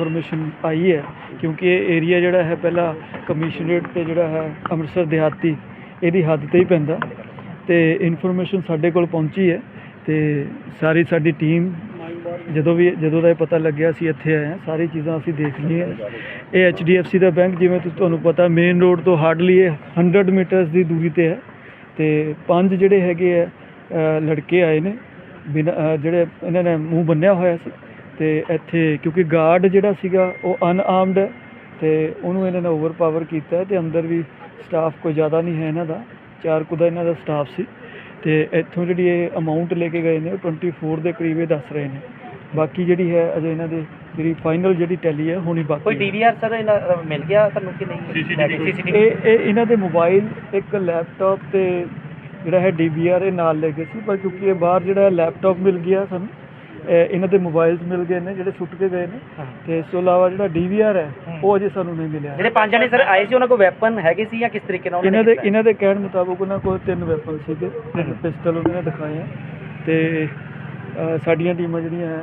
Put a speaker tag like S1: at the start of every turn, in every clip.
S1: Information ਆਈ ਹੈ ਕਿਉਂਕਿ ਇਹ ਏਰੀਆ ਜਿਹੜਾ ਹੈ ਪਹਿਲਾਂ ਕਮਿਸ਼ਨਰੇਟ ਤੇ ਜਿਹੜਾ ਹੈ ਅੰਮ੍ਰਿਤਸਰ ਦਿਹਾਤੀ, ਇਹਦੀ ਹੱਦ ਤੇ ਹੀ ਪੈਂਦਾ। ਤੇ ਇਨਫੋਰਮੇਸ਼ਨ ਸਾਡੇ ਕੋਲ ਪਹੁੰਚੀ ਹੈ ਤੇ ਸਾਰੀ ਸਾਡੀ ਟੀਮ ਜਦੋਂ ਵੀ, ਜਦੋਂ ਦਾ ਇਹ ਪਤਾ ਲੱਗਿਆ ਅਸੀਂ ਇੱਥੇ ਆਏ ਹਾਂ, ਸਾਰੀ ਚੀਜ਼ਾਂ ਅਸੀਂ ਦੇਖ ਲਈਆਂ। ਇਹ HDFC ਦਾ ਬੈਂਕ ਜਿਵੇਂ ਤੁ- ਤੁਹਾਨੂੰ ਪਤਾ ਮੇਨ ਰੋਡ ਤੋਂ ਹਾਰਡਲੀ ਇਹ 100 ਮੀਟਰਸ ਦੀ ਦੂਰੀ ਤੇ ਹੈ। ਤੇ ਪੰਜ ਜਿਹੜੇ ਹੈਗੇ ਆ ਲੜਕੇ ਆਏ ਨੇ, ਬਿਨਾਂ ਜਿਹੜੇ ਇਹਨਾਂ ਨੇ ਮੂੰਹ ਬੰਨਿਆ ਹੋਇਆ ਸੀ। ਤੇ ਇੱਥੇ ਕਿਉਂਕਿ ਗਾਰਡ ਜਿਹੜਾ ਸੀਗਾ ਉਹ ਅਨਆਰਮਡ ਹੈ ਤੇ ਉਹਨੂੰ ਇਹਨਾਂ ਨੇ ਓਵਰਪਾਵਰ ਕੀਤਾ ਹੈ ਤੇ ਅੰਦਰ ਵੀ ਸਟਾਫ ਕੋਈ ਜ਼ਿਆਦਾ ਨਹੀਂ ਹੈ ਇਹਨਾਂ ਦਾ ਚਾਰ ਕੁ ਦਾ ਇਹਨਾਂ ਦਾ ਸਟਾਫ ਸੀ ਤੇ ਇੱਥੋਂ ਜਿਹੜੀ ਇਹ ਅਮਾਉਂਟ ਲੈ ਕੇ ਗਏ ਨੇ ਉਹ 24 ਦੇ ਕਰੀਬ ਇਹ ਦੱਸ ਰਹੇ ਨੇ। ਬਾਕੀ ਜਿਹੜੀ ਹੈ ਅਜੇ ਇਹਨਾਂ ਦੇ ਜਿਹੜੀ ਫਾਈਨਲ ਜਿਹੜੀ ਟੈਲੀ ਹੈ ਹੋਣੀ ਬਾਕੀ
S2: ਕੋਈ। ਡੀਵੀਆਰ ਸਰ ਇਹਨਾਂ ਮਿਲ ਗਿਆ ਤੁਹਾਨੂੰ ਕਿ ਨਹੀਂ? ਸੀਸੀਟੀਵੀ
S1: ਇਹ ਇਹ ਇਹਨਾਂ ਦੇ ਮੋਬਾਈਲ ਇੱਕ ਲੈਪਟਾਪ ਤੇ ਜਿਹੜਾ ਹੈ ਡੀਵੀਆਰ ਇਹ ਨਾਲ ਲੈ ਗਏ ਸੀ ਪਰ ਕਿਉਂਕਿ ਇਹ ਬਾਹਰ ਜਿਹੜਾ ਲੈਪਟਾਪ ਮਿਲ ਗਿਆ ਸਾਨੂੰ ਇਹਨਾਂ ਦੇ ਮੋਬਾਈਲਸ ਮਿਲ ਗਏ ਨੇ ਜਿਹੜੇ ਸੁੱਟ ਕੇ ਗਏ ਨੇ। ਤੇ ਇਸ ਤੋਂ ਇਲਾਵਾ ਜਿਹੜਾ ਡੀਵੀਆਰ ਹੈ ਉਹ ਅਜੇ ਸਾਨੂੰ ਨਹੀਂ ਮਿਲਿਆ।
S2: ਜਿਹੜੇ ਪੰਜ ਜਣੇ ਸਰ ਆਏ ਸੀ ਉਹਨਾਂ ਕੋਲ ਵੈਪਨ ਹੈਗੇ ਸੀ ਜਾਂ ਕਿਸ ਤਰੀਕੇ ਨਾਲ
S1: ਇਹਨਾਂ ਦੇ ਇਹਨਾਂ ਦੇ ਕਹਿਣ ਮੁਤਾਬਕ ਉਹਨਾਂ ਕੋਲ ਤਿੰਨ ਵੈਪਨ ਸੀਗੇ ਤਿੰਨ ਪਿਸਟਲ ਉਹਨਾਂ ਨੇ ਦਿਖਾਏ ਆ। ਤੇ ਸਾਡੀਆਂ ਟੀਮਾਂ ਜਿਹੜੀਆਂ ਹੈ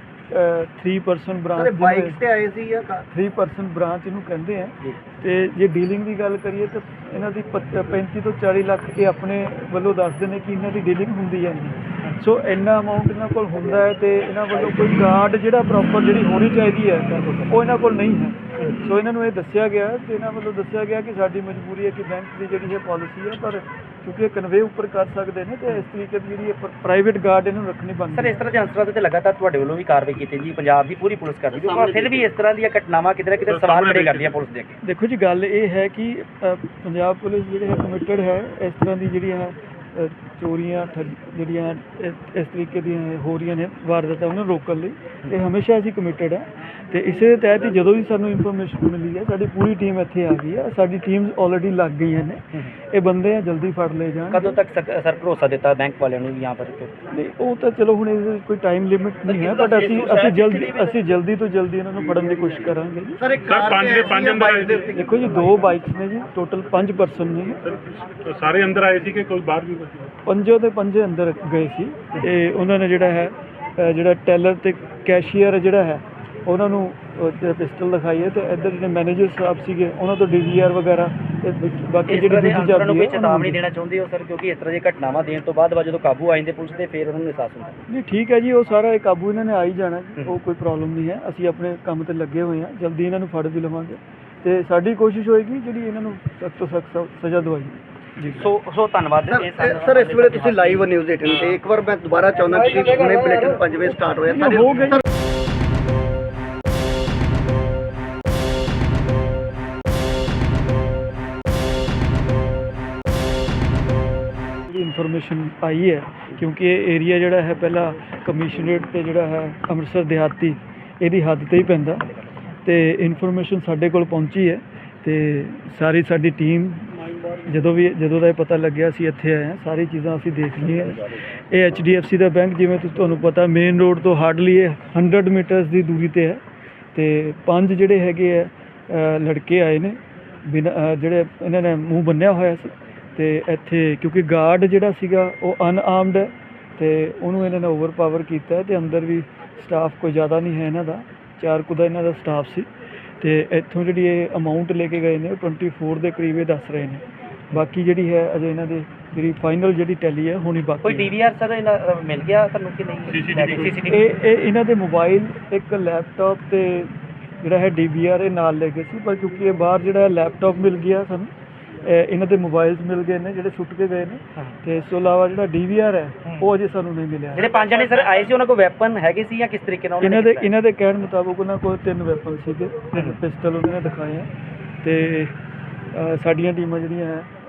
S1: 3% ਬ੍ਰਾਂਚ
S3: ਬਾਈਕਸ ਤੇ ਆਏ ਸੀ ਜਾਂ
S1: 3% ਬ੍ਰਾਂਚ ਇਹਨੂੰ ਕਹਿੰਦੇ ਆ। ਤੇ ਜੇ ਡੀਲਿੰਗ ਦੀ ਗੱਲ ਕਰੀਏ ਤਾਂ ਇਹਨਾਂ ਦੀ ਪੱਚ- 35 ਤੋਂ 40 ਲੱਖ ਇਹ ਆਪਣੇ ਵੱਲੋਂ ਦੱਸਦੇ ਨੇ ਕਿ ਇਹਨਾਂ ਦੀ ਡੀਲਿੰਗ ਹੁੰਦੀ ਹੈ ਸੋ ਇੰਨਾ ਅਮਾਉਂਟ ਇਹਨਾਂ ਕੋਲ ਹੁੰਦਾ ਹੈ ਤੇ ਇਹਨਾਂ ਵੱਲੋਂ ਕੋਈ ਕਾਰਡ ਜਿਹੜਾ ਪ੍ਰੋਪਰ ਜਿਹੜੀ ਹੋਣੀ ਚਾਹੀਦੀ ਹੈ ਉਹ ਇਹਨਾਂ ਕੋਲ ਨਹੀਂ ਹੈ। ਸੋ ਇਹਨਾਂ ਨੂੰ ਇਹ ਦੱਸਿਆ ਗਿਆ ਤੇ ਇਹਨਾਂ ਵੱਲੋਂ ਦੱਸਿਆ ਗਿਆ ਕਿ ਸਾਡੀ ਮਜਬੂਰੀ ਹੈ ਕਿ ਬੈਂਕ ਦੀ ਜਿਹੜੀ ਹੈ ਪਾਲਿਸੀ ਹੈ ਪਰ ਕਿਉਂਕਿ ਇਹ ਕਨਵੇ ਉੱਪਰ ਕਰ ਸਕਦੇ ਨੇ ਤੇ ਇਸ ਤਰੀਕੇ ਦੀ ਜਿਹੜੀ ਪ੍ਰਾਈਵੇਟ ਗਾਰਡ ਇਹਨੂੰ ਰੱਖਣੀ
S2: ਸਰ
S1: ਬਣਦੀ
S2: ਇਸ ਤਰ੍ਹਾਂ ਦੇ ਅਨਸਰਾਂ ਦੇ ਤੇ ਲਗਾਤਾਰ ਤੁਹਾਡੇ ਵੱਲੋਂ ਵੀ ਕਾਰਵਾਈ ਕੀਤੀ ਜੀ ਪੰਜਾਬ ਦੀ ਪੂਰੀ ਪੁਲਿਸ ਕਰਦੀ ਹੈ ਪਰ ਫਿਰ ਵੀ ਇਸ ਤਰ੍ਹਾਂ ਦੀਆਂ ਘਟਨਾਵਾਂ ਕਿਤੇ ਨਾ ਕਿਤੇ ਸਵਾਲ ਖੜੇ ਕਰਦੀਆਂ ਪੁਲਿਸ ਦੇ ਅੱਗੇ।
S1: ਦੇਖੋ ਜੀ ਗੱਲ ਇਹ ਹੈ ਕਿ ਪੰਜਾਬ ਪੁਲਿਸ ਜਿਹੜੀ ਹੈ ਕਮਿਟਡ ਹੈ ਇਸ ਤਰ੍ਹਾਂ ਦੀ ਜਿਹੜੀਆਂ ਹੈ ਚੋਰੀਆਂ ਠੱਗ- ਜਿਹੜੀਆਂ ਇਸ ਤਰੀਕੇ ਦੀਆਂ ਇਹ ਹੋ ਰਹੀਆਂ ਨੇ ਵਾਰਦਾਤਾਂ ਉਹਨਾਂ ਨੂੰ ਰੋਕਣ ਲਈ ਤੇ ਹਮੇਸ਼ਾ ਅਸੀਂ ਕਮਿਟਡ ਹੈ। ਤੇ ਇਸੇ ਦੇ ਤਹਿਤ ਹੀ ਜਦੋਂ ਵੀ ਸਾਨੂੰ ਇਨਫੋਰਮੇਸ਼ਨ ਮਿਲੀ ਹੈ ਸਾਡੀ ਪੂਰੀ ਟੀਮ ਇੱਥੇ ਆ ਗਈ ਹੈ। ਸਾਡੀ ਟੀਮਸ ਆਲਰੇਡੀ ਲੱਗ ਗਈਆਂ ਨੇ। ਇਹ ਬੰਦੇ ਆ ਜਲਦੀ ਫੜ ਲਏ ਜਾਣ
S2: ਕਦੋਂ ਤੱਕ ਸਰ ਭਰੋਸਾ ਦਿੱਤਾ ਬੈਂਕ ਵਾਲਿਆਂ ਨੂੰ ਵੀ
S1: ਪਰ ਉਹ ਤਾਂ ਚਲੋ ਹੁਣ ਇਸ ਕੋਈ ਟਾਈਮ ਲਿਮਿਟ ਨਹੀਂ ਹੈ ਬਟ ਅਸੀਂ ਅਸੀਂ ਜਲਦੀ ਅਸੀਂ ਜਲਦੀ ਤੋਂ ਜਲਦੀ ਇਹਨਾਂ ਨੂੰ ਫੜਨ ਦੀ ਕੋਸ਼ਿਸ਼ ਕਰਾਂਗੇ ਜੀ।
S3: ਸਰ ਪੰਜ ਪੰਜ ਅੰਦਰ ਆਏ
S1: ਦੇਖੋ ਜੀ ਦੋ ਬਾਈਕਸ ਨੇ ਜੀ ਟੋਟਲ ਪੰਜ ਪਰਸਨ ਨੇ
S4: ਸਾਰੇ ਅੰਦਰ ਆਏ ਸੀ ਕਿ ਕੋਈ ਬਾਹਰ ਵੀ
S1: ਪੰਜੋ ਦੇ ਪੰਜੇ ਅੰਦਰ ਗਏ ਸੀ। ਤੇ ਉਹਨਾਂ ਨੇ ਜਿਹੜਾ ਹੈ ਜਿਹੜਾ ਟੈਲਰ ਤੇ ਕੈਸ਼ੀਅਰ ਜਿਹੜਾ ਹੈ ਉਹਨਾਂ ਨੂੰ ਪਿਸਟਲ ਦਿਖਾਈ ਹੈ ਤੇ ਇੱਧਰ ਜਿਹੜੇ ਮੈਨੇਜਰ ਸਾਹਿਬ ਸੀਗੇ ਉਹਨਾਂ ਤੋਂ ਡੀਵੀਆਰ ਵਗੈਰਾ ਤੇ ਵਿੱਚ ਬਾਕੀ
S2: ਇਸ
S1: ਜਿਹੜੀ
S2: ਤਰ੍ਹਾਂ ਦੇ
S1: ਦੂਜੀ
S2: ਅਨਸਰਾਂ ਨੂੰ ਕੋਈ
S1: ਹੈ
S2: ਚੇਤਾਵਨੀ ਦੇਣਾ ਚਾਹੁੰਦੇ ਹੋ ਸਰ? ਕਿਉਂਕਿ ਇਸ ਤਰ੍ਹਾਂ ਦੀਆਂ ਘਟਨਾਵਾਂ ਦੇਣ ਤੋਂ ਬਾਅਦ ਜਦੋਂ ਕਾਬੂ ਆ ਜਾਂਦੇ ਪੁਲਿਸ ਤੇ ਫਿਰ ਉਹਨਾਂ ਨੂੰ ਅਹਿਸਾਸ ਹੁੰਦਾ।
S1: ਨਹੀਂ ਠੀਕ ਹੈ ਜੀ ਉਹ ਸਾਰਾ ਇਹ ਕਾਬੂ ਇਹਨਾਂ ਨੇ ਆ ਹੀ ਜਾਣਾ ਜੀ, ਉਹ ਕੋਈ ਪ੍ਰੋਬਲਮ ਨਹੀਂ ਹੈ। ਅਸੀਂ ਆਪਣੇ ਕੰਮ ਤੇ ਲੱਗੇ ਹੋਏ ਹਾਂ ਜਲਦੀ ਇਹਨਾਂ ਨੂੰ ਫੜ ਵੀ ਲਵਾਂਗੇ। ਤੇ ਸਾਡੀ ਕੋਸ਼ਿਸ਼ ਹੋਏਗੀ ਜਿਹੜੀ ਇਹਨਾਂ ਨੂੰ ਸਖਤ ਤੋਂ ਸਖਤ ਸਜ਼ਾ ਦਵਾਈ ਜੀ।
S2: ਸੋ ਸੋ ਧੰਨਵਾਦ ਇਹ
S3: ਸਰ ਇਸ ਵੇਲੇ ਤੁਸੀਂ ਲਾਈਵ ਨਿਊਜ਼ 18 ਤੇ ਇੱਕ ਵਾਰ ਮੈਂ ਦੁਬਾਰਾ ਚਾਹੁੰਦਾ ਕਿ ਹੁਣੇ ਬੁਲੇਟਿਨ 5 ਵਜੇ ਸਟਾਰਟ ਹੋਇਆ।
S1: ਇਹ ਇਨਫੋਰਮੇਸ਼ਨ ਆਈ ਹੈ, ਕਿਉਂਕਿ ਇਹ ਏਰੀਆ ਜਿਹੜਾ ਹੈ ਪਹਿਲਾਂ ਕਮਿਸ਼ਨਰੇਟ ਤੇ ਜਿਹੜਾ ਹੈ ਅੰਮ੍ਰਿਤਸਰ ਦਿਹਾਤੀ, ਇਹਦੀ ਹੱਦ ਤੇ ਹੀ ਪੈਂਦਾ। ਤੇ ਇਨਫੋਰਮੇਸ਼ਨ ਸਾਡੇ ਕੋਲ ਪਹੁੰਚੀ ਹੈ ਤੇ ਸਾਰੀ ਸਾਡੀ ਟੀਮ ਜਦੋਂ ਵੀ, ਜਦੋਂ ਦਾ ਇਹ ਪਤਾ ਲੱਗਿਆ ਅਸੀਂ ਇੱਥੇ ਆਏ ਹਾਂ, ਸਾਰੀ ਚੀਜ਼ਾਂ ਅਸੀਂ ਦੇਖ ਲਈਆਂ। ਇਹ HDFC ਦਾ ਬੈਂਕ ਜਿਵੇਂ ਤੁ- ਤੁਹਾਨੂੰ ਪਤਾ ਮੇਨ ਰੋਡ ਤੋਂ ਹਾਰਡਲੀ ਇਹ 100 ਮੀਟਰਸ ਦੀ ਦੂਰੀ ਤੇ ਹੈ। ਤੇ ਪੰਜ ਜਿਹੜੇ ਹੈਗੇ ਆ ਲੜਕੇ ਆਏ ਨੇ, ਬਿਨਾਂ ਜਿਹੜੇ ਇਹਨਾਂ ਨੇ ਮੂੰਹ ਬੰਨਿਆ ਹੋਇਆ ਸੀ ਤੇ ਇੱਥੇ ਕਿਉਂਕਿ ਗਾਰਡ ਜਿਹੜਾ ਸੀਗਾ ਉਹ ਅਨਆਰਮਡ ਹੈ ਤੇ ਉਹਨੂੰ ਇਹਨਾਂ ਨੇ ਓਵਰਪਾਵਰ ਕੀਤਾ ਹੈ ਤੇ ਅੰਦਰ ਵੀ ਸਟਾਫ ਕੋਈ ਜ਼ਿਆਦਾ ਨਹੀਂ ਹੈ ਇਹਨਾਂ ਦਾ ਚਾਰ ਕੁ ਦਾ ਇਹਨਾਂ ਦਾ ਸਟਾਫ ਸੀ ਤੇ ਇੱਥੋਂ ਜਿਹੜੀ ਇਹ ਅਮਾਉਂਟ ਲੈ ਕੇ ਗਏ ਨੇ ਉਹ 24 ਦੇ ਕਰੀਬ ਇਹ ਦੱਸ ਰਹੇ ਨੇ। ਬਾਕੀ ਜਿਹੜੀ ਹੈ ਅਜੇ ਇਹਨਾਂ ਦੇ ਜਿਹੜੀ ਫਾਈਨਲ ਜਿਹੜੀ ਟੈਲੀ ਹੈ ਹੋਣੀ ਬਾਕੀ
S2: ਕੋਈ
S1: ਹੈ।
S2: ਡੀਵੀਆਰ ਸਰ ਇਹਨਾਂ ਮਿਲ ਗਿਆ ਤੁਹਾਨੂੰ ਕਿ ਨਹੀਂ? ਸੀਸੀਟੀਵੀ
S1: ਇਹ ਇਹ ਇਹਨਾਂ ਦੇ ਮੋਬਾਈਲ ਇੱਕ ਲੈਪਟਾਪ ਤੇ ਜਿਹੜਾ ਹੈ ਡੀਵੀਆਰ ਇਹ ਨਾਲ ਲੈ ਗਏ ਸੀ ਪਰ ਕਿਉਂਕਿ ਇਹ ਬਾਹਰ ਜਿਹੜਾ ਲੈਪਟਾਪ ਮਿਲ ਗਿਆ ਸਾਨੂੰ ਇਹਨਾਂ ਦੇ ਮੋਬਾਈਲਸ ਮਿਲ ਗਏ ਨੇ ਜਿਹੜੇ ਸੁੱਟ ਕੇ ਗਏ ਨੇ। ਤੇ ਇਸ ਤੋਂ ਇਲਾਵਾ ਜਿਹੜਾ ਡੀਵੀਆਰ ਹੈ ਉਹ ਅਜੇ ਸਾਨੂੰ ਨਹੀਂ ਮਿਲਿਆ।
S2: ਜਿਹੜੇ ਪੰਜ ਜਣੇ ਸਰ ਆਏ ਸੀ ਉਹਨਾਂ ਕੋਲ ਵੈਪਨ ਹੈਗੇ ਸੀ ਜਾਂ ਕਿਸ ਤਰੀਕੇ ਨਾਲ
S1: ਇਹਨਾਂ ਦੇ ਇਹਨਾਂ ਦੇ ਕਹਿਣ ਮੁਤਾਬਕ ਉਹਨਾਂ ਕੋਲ ਤਿੰਨ ਵੈਪਨ ਸੀਗੇ। ਤਿੰਨ ਪਿਸਟਲ ਉਹਨਾਂ ਨੇ ਦਿਖਾਏ ਆ। ਤੇ ਸਾਡੀਆਂ ਟੀਮਾਂ ਜਿਹੜੀਆਂ ਹੈ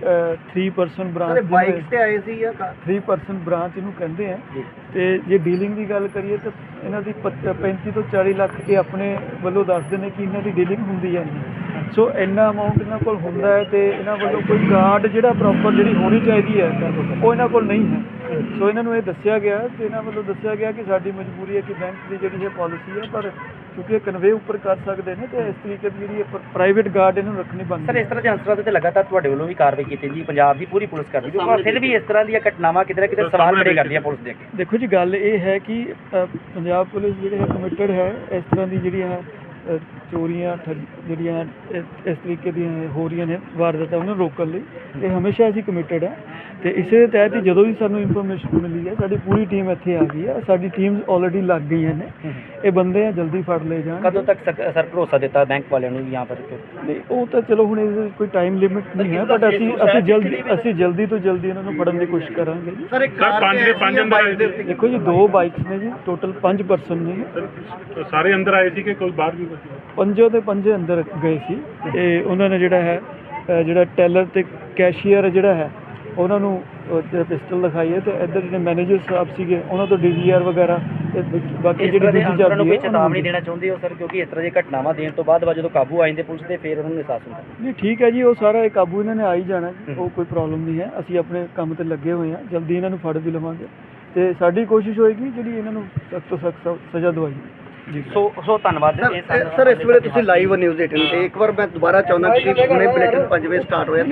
S1: 3%
S3: ਸਾਰੇ
S1: ਬ੍ਰਾਂਚ
S3: ਬਾਈਕਸ ਤੇ ਆਏ ਸੀ ਜਾਂ ਕਾਰ?
S1: 3% ਬ੍ਰਾਂਚ ਇਹਨੂੰ ਕਹਿੰਦੇ ਆ। ਤੇ ਜੇ ਡੀਲਿੰਗ ਦੀ ਗੱਲ ਕਰੀਏ ਤਾਂ ਇਹਨਾਂ ਦੀ ਪੱਚ- 35 ਤੋਂ 40 ਲੱਖ ਇਹ ਆਪਣੇ ਵੱਲੋਂ ਦੱਸਦੇ ਨੇ ਕਿ ਇਹਨਾਂ ਦੀ ਡੀਲਿੰਗ ਹੁੰਦੀ ਹੈ ਨਹੀਂ। ਸੋ ਇੰਨਾ ਅਮਾਉਂਟ ਇਹਨਾਂ ਕੋਲ ਹੁੰਦਾ ਹੈ ਤੇ ਇਹਨਾਂ ਵੱਲੋਂ ਕੋਈ ਗਾਰਡ ਜਿਹੜਾ ਪ੍ਰੋਪਰ ਜਿਹੜੀ ਹੋਣੀ ਚਾਹੀਦੀ ਹੈ ਉਹ ਇਹਨਾਂ ਕੋਲ ਨਹੀਂ ਹੈ। ਸੋ ਇਹਨਾਂ ਨੂੰ ਇਹ ਦੱਸਿਆ ਗਿਆ ਤੇ ਇਹਨਾਂ ਵੱਲੋਂ ਦੱਸਿਆ ਗਿਆ ਕਿ ਸਾਡੀ ਮਜਬੂਰੀ ਹੈ ਕਿ ਬੈਂਕ ਦੀ ਜਿਹੜੀ ਇਹ ਪਾਲਿਸੀ ਹੈ ਪਰ ਕਿਉਂਕਿ ਇਹ ਕਨਵੇ ਉੱਪਰ ਕਰ ਸਕਦੇ ਨੇ ਤੇ ਇਸ ਤਰੀਕੇ ਦੀ ਜਿਹੜੀ ਪ੍ਰਾਈਵੇਟ ਗਾਰਡ ਇਹਨੂੰ ਰੱਖਣੀ
S2: ਸਰ
S1: ਬਣਦੀ
S2: ਇਸ ਤਰ੍ਹਾਂ ਦੇ ਅਨਸਰਾਂ ਦੇ ਤੇ ਲਗਾਤਾਰ ਤੁਹਾਡੇ ਵੱਲੋਂ ਵੀ ਕਾਰਵਾਈ ਕੀਤੀ ਜੀ ਪੰਜਾਬ ਦੀ ਪੂਰੀ ਪੁਲਿਸ ਕਰਦੀ ਹੈ ਪਰ ਫਿਰ ਵੀ ਇਸ ਤਰ੍ਹਾਂ ਦੀਆਂ ਘਟਨਾਵਾਂ ਕਿਤੇ ਨਾ ਕਿਤੇ ਸਵਾਲ ਖੜੇ ਕਰਦੀਆਂ ਪੁਲਿਸ ਦੇ ਅੱਗੇ।
S1: ਦੇਖੋ ਜੀ ਗੱਲ ਇਹ ਹੈ ਕਿ ਪੰਜਾਬ ਪੁਲਿਸ ਜਿਹੜੀ ਹੈ ਕਮਿਟਡ ਹੈ ਇਸ ਤਰ੍ਹਾਂ ਦੀ ਜਿਹੜੀਆਂ ਅ, ਚੋਰੀਆਂ ਠੱਗ- ਜਿਹੜੀਆਂ ਇਸ- ਇਸ ਤਰੀਕੇ ਦੀਆਂ ਹੋ ਰਹੀਆਂ ਨੇ ਵਾਰਦਾਤਾਂ ਉਹਨਾਂ ਨੂੰ ਰੋਕਣ ਲਈ ਤੇ ਹਮੇਸ਼ਾ ਅਸੀਂ ਕਮਿਟਡ ਆ। ਤੇ ਇਸੇ ਦੇ ਤਹਿਤ ਹੀ ਜਦੋਂ ਵੀ ਸਾਨੂੰ ਇਨਫੋਰਮੇਸ਼ਨ ਮਿਲੀ ਹੈ ਸਾਡੀ ਪੂਰੀ ਟੀਮ ਇੱਥੇ ਆ ਗਈ ਹੈ ਸਾਡੀ ਟੀਮਸ ਆਲਰੇਡੀ ਲੱਗ ਗਈਆਂ ਨੇ। ਇਹ ਬੰਦੇ ਆ ਜਲਦੀ ਫੜ ਲਏ ਜਾਣ
S2: ਕਦੋਂ ਤੱਕ ਸਰ ਭਰੋਸਾ ਦਿੱਤਾ ਬੈਂਕ ਵਾਲਿਆਂ ਨੂੰ ਜਾਂ ਯਹਾਂ
S1: ਪਰ ਉਹ ਤਾਂ ਚਲੋ ਹੁਣ ਇਹਦੇ ਵਿੱਚ ਕੋਈ ਟਾਈਮ ਲਿਮਿਟ ਨਹੀਂ ਹੈ ਬਟ ਅਸੀਂ ਅਸੀਂ ਜਲਦੀ ਅਸੀਂ ਜਲਦੀ ਤੋਂ ਜਲਦੀ ਇਹਨਾਂ ਨੂੰ ਫੜਨ ਦੀ ਕੋਸ਼ਿਸ਼ ਕਰਾਂਗੇ
S3: ਸਰ ਇੱਕ ਕਾਰ
S4: ਪੰਜ ਦੇ ਪੰਜ ਅੰਦਰ ਆਏ
S1: ਦੇਖੋ ਜੀ ਦੋ ਬਾਈਕਸ ਨੇ ਜੀ ਟੋਟਲ ਪੰਜ ਪਰਸਨ ਨੇ
S4: ਸਾਰੇ ਅੰਦਰ ਆਏ ਸੀ ਕਿ ਕੋਈ ਬਾਹਰ ਵੀ
S1: ਪੰਜੋ ਦੇ ਪੰਜੇ ਅੰਦਰ ਗਏ ਸੀ ਤੇ ਉਹਨਾਂ ਨੇ ਜਿਹੜਾ ਹੈ ਜਿਹੜਾ ਟੈਲਰ ਤੇ ਕੈਸ਼ੀਅਰ ਜਿਹੜਾ ਹੈ ਉਹਨਾਂ ਨੂੰ ਪਿਸਟਲ ਦਿਖਾਈ ਹੈ ਤੇ ਇੱਧਰ ਜਿਹੜੇ ਮੈਨੇਜਰ ਸਾਹਿਬ ਸੀਗੇ ਉਹਨਾਂ ਤੋਂ ਡੀਵੀਆਰ ਵਗੈਰਾ ਤੇ ਬਾਕੀ ਜਿਹੜੀ
S2: ਦੇ
S1: ਦੂਜੀ
S2: ਕੋਈ
S1: ਹੈ ਉਹਨਾਂ
S2: ਚੇਤਾਵਨੀ ਦੇਣਾ ਚਾਹੁੰਦੇ ਹੋ ਸਰ? ਕਿਉਂਕਿ ਇਸ ਤਰ੍ਹਾਂ ਦੀਆਂ ਘਟਨਾਵਾਂ ਦੇਣ ਤੋਂ ਬਾਅਦ ਜਦੋਂ ਕਾਬੂ ਆ ਜਾਂਦੇ ਪੁਲਿਸ ਤੇ ਫਿਰ ਉਹਨਾਂ ਨੂੰ ਅਹਿਸਾਸ ਹੁੰਦਾ।
S1: ਨਹੀਂ ਠੀਕ ਹੈ ਜੀ ਉਹ ਸਾਰਾ ਇਹ ਕਾਬੂ ਇਹਨਾਂ ਨੇ ਆ ਹੀ ਜਾਣਾ ਉਹ ਕੋਈ ਪ੍ਰੋਬਲਮ ਨਹੀਂ ਹੈ। ਅਸੀਂ ਆਪਣੇ ਕੰਮ ਤੇ ਲੱਗੇ ਹੋਏ ਹਾਂ ਜਲਦੀ ਇਹਨਾਂ ਨੂੰ ਫੜ ਵੀ ਲਵਾਂਗੇ ਤੇ ਸਾਡੀ ਕੋਸ਼ਿਸ਼ ਹੋਏਗੀ ਜਿਹੜੀ ਇਹਨਾਂ ਨੂੰ ਸਖਤ ਤੋਂ ਸਖਤ ਸਜ਼ਾ ਦਵਾਈ
S2: ਸੋ ਸੋ ਧੰਨਵਾਦ
S3: ਸਰ
S2: ਇਹ
S3: ਸਰ ਇਸ ਵੇਲੇ ਤੁਸੀਂ ਲਾਈਵ ਨਿਊਜ਼ 18 ਤੇ ਇੱਕ ਵਾਰ ਮੈਂ ਦੁਬਾਰਾ ਚਾਹੁੰਦਾ ਕਿ ਹੁਣੇ ਬੁਲੇਟਿਨ 5 ਵਜੇ ਸਟਾਰਟ ਹੋਇਆ।